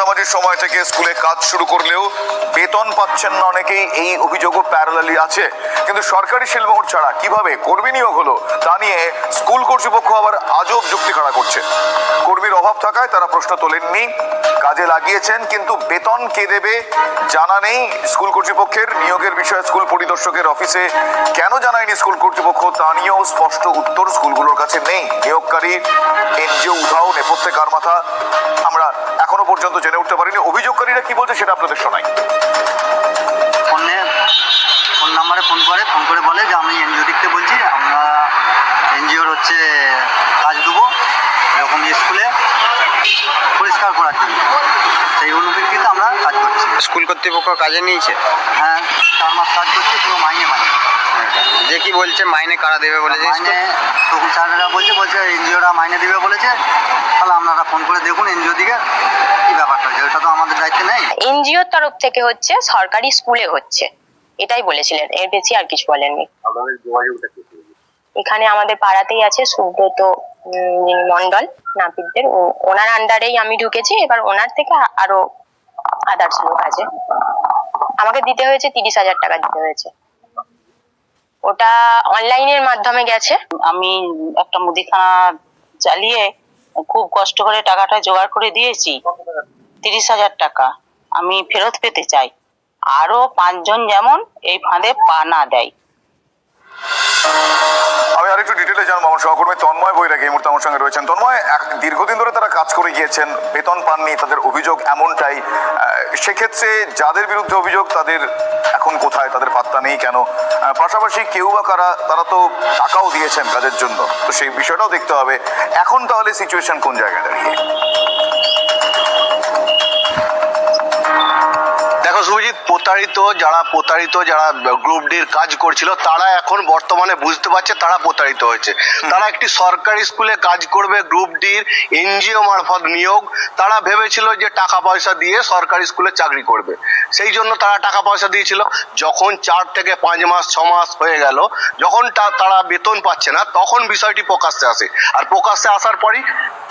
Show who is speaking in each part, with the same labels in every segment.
Speaker 1: মাঝামাঝি সময় থেকে স্কুলে কাজ শুরু করলেও বেতন পাচ্ছেন না অনেকেই, এই অভিযোগও প্যারালালি আছে। কিন্তু সরকারি শিলমোহর ছাড়া কীভাবে কর্মী নিয়োগ হলো, তা নিয়ে স্কুল কর্তৃপক্ষ আবার আজব যুক্তি খাড়া করছে। কর্মীর অভাব থাকায় তারা প্রশ্ন তোলেননি, কাজে লাগিয়েছেন, কিন্তু বেতন কে দেবে জানা নেই। স্কুল কর্তৃপক্ষের নিয়োগের বিষয়ে স্কুল পরিদর্শকের অফিসে কেন জানায়নি স্কুল কর্তৃপক্ষ, তা নিয়েও স্পষ্ট উত্তর স্কুলগুলোর কাছে নেই। নিয়োগকারী, এনজিও উধাও, নেপথ্যে কার মাথা, আমরা এখনও পর্যন্ত জেনে উঠতে পারিনি। অভিযোগকারীরা কি বলছে সেটা আপনাদের শোনাই।
Speaker 2: ফোনে ফোন নাম্বারে ফোন করে ফোন করে বলে যে আমি এনজিও দেখতে বলছি আমরা এনজিওর হচ্ছে কাজ দেবো এরকম স্কুলে পরিষ্কার করার জন্য। সেই অনুপ্রেক্ষিতে আমরা কাজ করছি।
Speaker 3: স্কুল কর্তৃপক্ষ কাজে নিয়েছে?
Speaker 2: হ্যাঁ চার মাস কাজ করছি পুরো মাইনে পাই
Speaker 3: যে কি বলছে মাইনে কারা দেবে বলে
Speaker 2: মাইনে তখন স্যারেরা বলছে বলছে এনজিওরা মাইনে দিবে বলেছে। তাহলে আপনারা ফোন করে দেখুন এনজিও দিকে কী ব্যাপারটা হচ্ছে। ওটা তো আমাদের দায়িত্বে নেই।
Speaker 4: এনজিওর তরফ থেকে হচ্ছে সরকারি স্কুলে হচ্ছে। এটাই বলেছিলেন। এর বেশি আর কিছু বলেননি।
Speaker 3: আপনাদের যোগাযোগটা কি?
Speaker 4: এখানে আমাদের পাড়াতেই আছে সুব্রত যিনি মন্ডল নাপিতদের। ওনার আন্ডারেই আমি ঢুকেছি। এবার ওনার থেকে আরও আদার্স লোক আছে। আমাকে দিতে হয়েছে তিরিশ হাজার টাকা দিতে হয়েছে। ওটা অনলাইনের মাধ্যমে গেছে।
Speaker 5: আমি একটা মুদিখানা চালিয়ে খুব কষ্ট করে টাকাটা জোগাড় করে দিয়েছি, তিরিশ হাজার টাকা। আমি ফেরত পেতে চাই। আরও পাঁচজন যেমন এই ফাঁদে পা না দেয়।
Speaker 1: আমি আরেকটু ডিটেলে জানব, আমার সহকর্মী তন্ময় বৈরাগ এই মুহূর্তে আমার সঙ্গে রয়েছেন। তন্ময় দীর্ঘদিন করে গিয়েছেন, বেতন পাননি, তাদের অভিযোগ এমনটাই। সেক্ষেত্রে যাদের বিরুদ্ধে অভিযোগ, তাদের এখন কোথায়? তাদের পাত্তা নেই কেন? পাশাপাশি কেউ বা কারা, তারা তো টাকাও দিয়েছেন কাজের জন্য। তো সেই বিষয়টাও দেখতে হবে। এখন তাহলে সিচুয়েশন কোন জায়গায় দাঁড়িয়ে?
Speaker 6: দেখো শুভজিৎ প্রতারিত যারা প্রতারিত যারা গ্রুপ ডির কাজ করছিল তারা এখন বর্তমানে বুঝতে পারছে তারা প্রতারিত হয়েছে। তারা একটি সরকারি স্কুলে কাজ করবে গ্রুপ ডির এনজিও মারফত নিয়োগ। তারা ভেবেছিল যে টাকা পয়সা দিয়ে সরকারি স্কুলে চাকরি করবে। সেই জন্য তারা টাকা পয়সা দিয়েছিল। যখন চার থেকে পাঁচ মাস ছ মাস হয়ে গেল যখন তারা বেতন পাচ্ছে না তখন বিষয়টি প্রকাশ্যে আসে। আর প্রকাশ্যে আসার পরই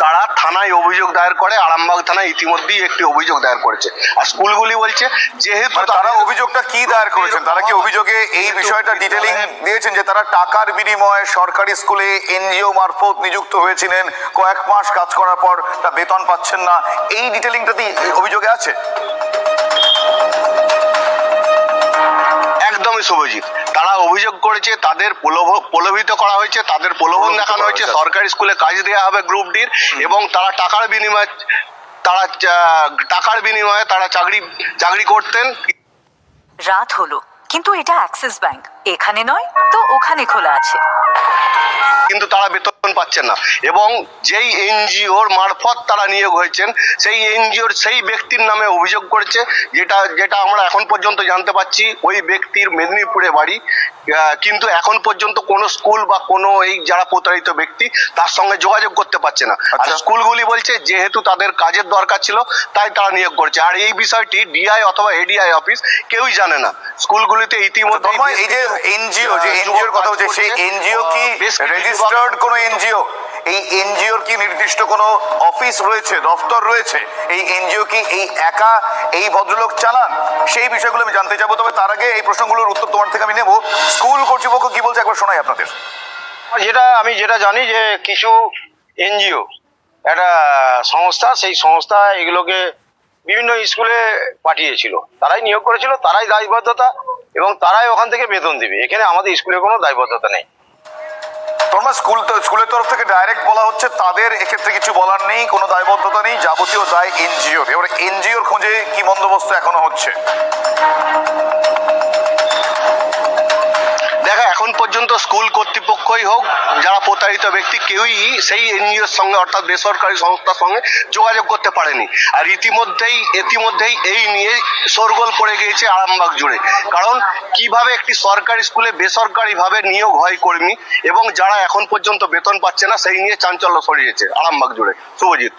Speaker 6: তারা থানায় অভিযোগ দায়ের করে আরামবাগ থানায় ইতিমধ্যেই একটি অভিযোগ দায়ের করেছে। আর স্কুলগুলি বলছে যেহেতু
Speaker 1: মানে তারা অভিযোগটা কি দায়ের করেছেন? তারা কি অভিযোগে এই বিষয়টা ডিটেলিং দিয়েছেন যে তারা টাকার বিনিময়ে সরকারি স্কুলে এনজিও মারফত নিযুক্ত হয়েছিলেন কয়েক মাস কাজ করার পর তা বেতন পাচ্ছেন না এই ডিটেলিংটাতে অভিযোগে আছে?
Speaker 6: একদমই শুভজিৎ। তারা অভিযোগ করেছে তাদের প্রলোভ- প্রলোভিত করা হয়েছে তাদের প্রলোভন দেখানো হয়েছে
Speaker 1: হয়েছে।
Speaker 6: সরকারি স্কুলে কাজ দেওয়া হবে গ্রুপ ডির এবং তারা টাকার বিনিময়ে তারা টাকার বিনিময়ে তারা চাকরি চাকরি করতেন।
Speaker 7: রাত হলো, কিন্তু এটা অ্যাক্সিস ব্যাংক এখানে নয়, তো ওখানে খোলা আছে।
Speaker 6: কিন্তু তারা বেতন পাচ্ছেন না। এবং যেই এনজিওর মারফত তারা নিয়োগ হয়েছেন সেই এনজিওর সেই ব্যক্তির নামে অভিযোগ করেছে যেটা যেটা আমরা এখন পর্যন্ত জানতে পাচ্ছি ওই ব্যক্তির মেদিনীপুরে বাড়ি। কিন্তু এখন পর্যন্ত কোনো স্কুল বা কোনো এই যারা প্রতারিত ব্যক্তি তার সঙ্গে যোগাযোগ করতে পারছে না। আর
Speaker 1: আচ্ছা।
Speaker 6: স্কুলগুলি বলছে যেহেতু তাদের কাজের দরকার ছিল তাই তারা নিয়োগ করছে। আর এই বিষয়টি ডিআই অথবা এডিআই অফিস কেউই জানে না। স্কুলগুলিতে ইতিমধ্যে
Speaker 1: এই যে এনজিও যে এনজিওর কথা হচ্ছে সেই এনজিও কি রেজিস্টার্ড কোনো এনজিও এই এনজিওর কি নির্দিষ্ট কোনো অফিস রয়েছে, দফতর রয়েছে? এই এনজিও কি এই একা এই ভদ্রলোক চালান? সেই বিষয়গুলো আমি জানতে চাবো তবে তার আগে এই প্রশ্নগুলোর উত্তর তোমার থেকে আমি নেব। স্কুল কর্তৃপক্ষ কি বলছে? একবার শোনাই আপনাদের।
Speaker 3: যেটা, আমি যেটা জানি যে কিছু এনজিও একটা সংস্থা, সেই সংস্থা এগুলোকে বিভিন্ন স্কুলে পাঠিয়েছিল। তারাই নিয়োগ করেছিল, তারাই দায়বদ্ধতা, এবং তারাই ওখান থেকে বেতন দিবে। এখানে আমাদের স্কুলে কোনো দায়বদ্ধতা নেই।
Speaker 1: তোমার স্কুল স্কুলের তরফ থেকে ডাইরেক্ট বলা হচ্ছে তাদের এক্ষেত্রে কিছু বলার নেই, কোনো দায়বদ্ধতা নেই, যাবতীয় দায় এনজিও এবার এনজিওর খোঁজে কি বন্দোবস্ত এখনও হচ্ছে?
Speaker 6: দেখা, এখন পর্যন্ত স্কুল কর্তৃপক্ষই হোক, যারা প্রতারিত ব্যক্তি, কেউই সেই এনজিওর সঙ্গে, অর্থাৎ বেসরকারি সংস্থার সঙ্গে যোগাযোগ করতে পারেনি। আর ইতিমধ্যেই ইতিমধ্যেই এই নিয়ে শোরগোল পড়ে গিয়েছে আরামবাগ জুড়ে। কারণ, কীভাবে একটি সরকারি স্কুলে বেসরকারিভাবে নিয়োগ হয় কর্মী, এবং যারা এখন পর্যন্ত বেতন পাচ্ছে না, সেই নিয়ে চাঞ্চল্য ছড়িয়েছে আরামবাগ জুড়ে। শুভজিৎ।